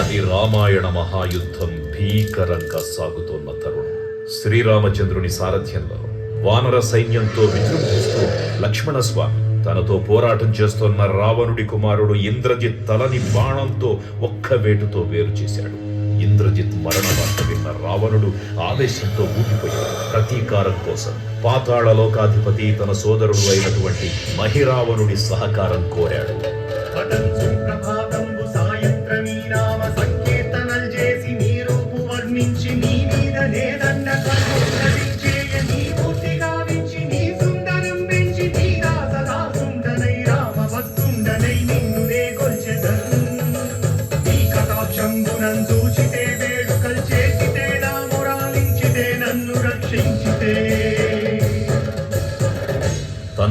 అది రామాయణ మహాయుద్ధం భీకరంగా సాగుతోన్న తరుణం. శ్రీరామచంద్రుని సారథ్యంలో వానర సైన్యంతో విజృంభిస్తూ లక్ష్మణస్వామి తనతో పోరాటం చేస్తున్న రావణుడి కుమారుడు ఇంద్రజిత్ తలని బాణంతో ఒక్క వేటుతో వేరు చేశాడు. ఇంద్రజిత్ మరణ వార్త విన్న రావణుడు ఆవేశంతో ఊగిపోయాడు. ప్రతీకారం కోసం పాతాళ లోకాధిపతి తన సోదరుడు అయినటువంటి మహిరావణుడి సహకారం కోరాడు.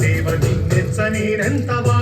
దేవ నిన్నెచ్చనేనెంత వారన్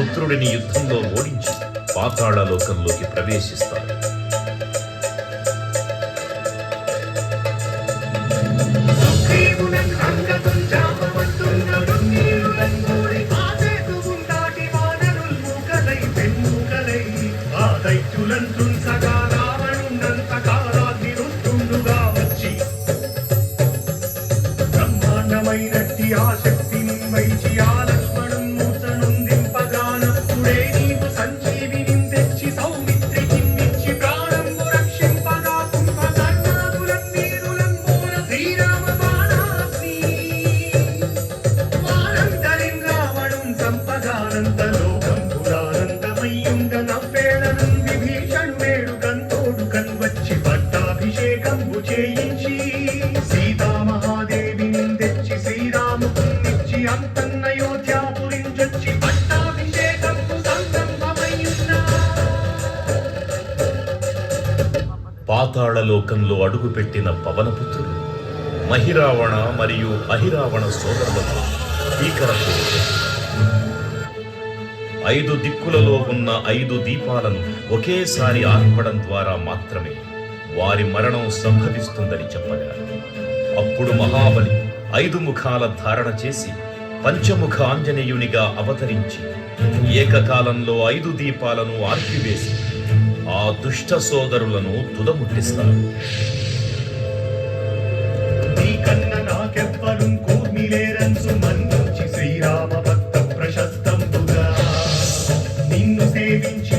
పుత్రుడిని యుద్ధంలో ఓడించి పాతాళలోకంలోకి ప్రవేశిస్తాడు. సుగ్రీవునన్ అంగదుం పాతాళ లోకంలో అడుగుపెట్టిన పవనపుత్రుడు మహిరావణ మరియు అహిరావణ సోదరులతో భీకర ఐదు దిక్కులలో ఉన్న ఐదు దీపాలను ఒకేసారి ఆర్పడం ద్వారా మాత్రమే వారి మరణం సంభవిస్తుందని చెప్పగా అప్పుడు మహాబలి ఐదు ముఖాల ధారణ చేసి పంచముఖ ఆంజనేయునిగా అవతరించి ఏకకాలంలో ఐదు దీపాలను ఆర్పివేసి ఆ దుష్ట సోదరులను తుదముట్టిస్తారు. శ్రీరామ భక్త ప్రశస్తంబుగా నిన్ను సేవించి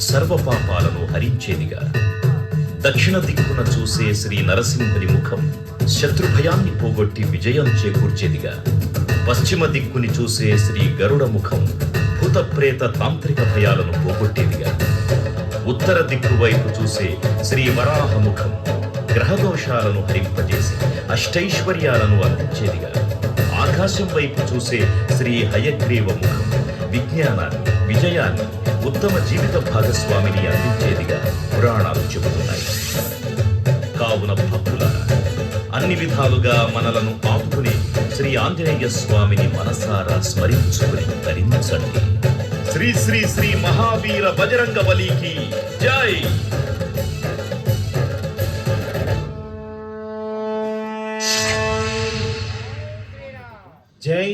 సర్వ పాపాలను హరించేదిగా. దక్షిణ దిక్కున చూసే శ్రీ నరసింహుని ముఖం శత్రుభయాన్ని పోగొట్టి విజయం చేకూర్చేదిగా. పశ్చిమ దిక్కుని చూసే శ్రీ గరుడ ముఖం భూత ప్రేత తాంత్రిక భయాలను పోగొట్టేదిగా. ఉత్తర దిక్కు వైపు చూసే శ్రీ వరాహ ముఖం గ్రహదోషాలను హరింపజేసి అష్టైశ్వర్యాలను అందించేదిగా. ఆకాశం వైపు చూసే శ్రీ హయగ్రీవ ముఖం విజ్ఞానాన్ని విజయాన్ని ఉత్తమ జీవిత భాగస్వామిని అందించేదిగా పురాణాలు చెబుతున్నాయి. కావున భక్తుల అన్ని విధాలుగా మనలను ఆపుకుని శ్రీ ఆంజనేయ స్వామిని మనసారా స్మరించుకుని ధరించండి శ్రీ శ్రీ శ్రీ మహావీర బజరంగ బలికి జై! జై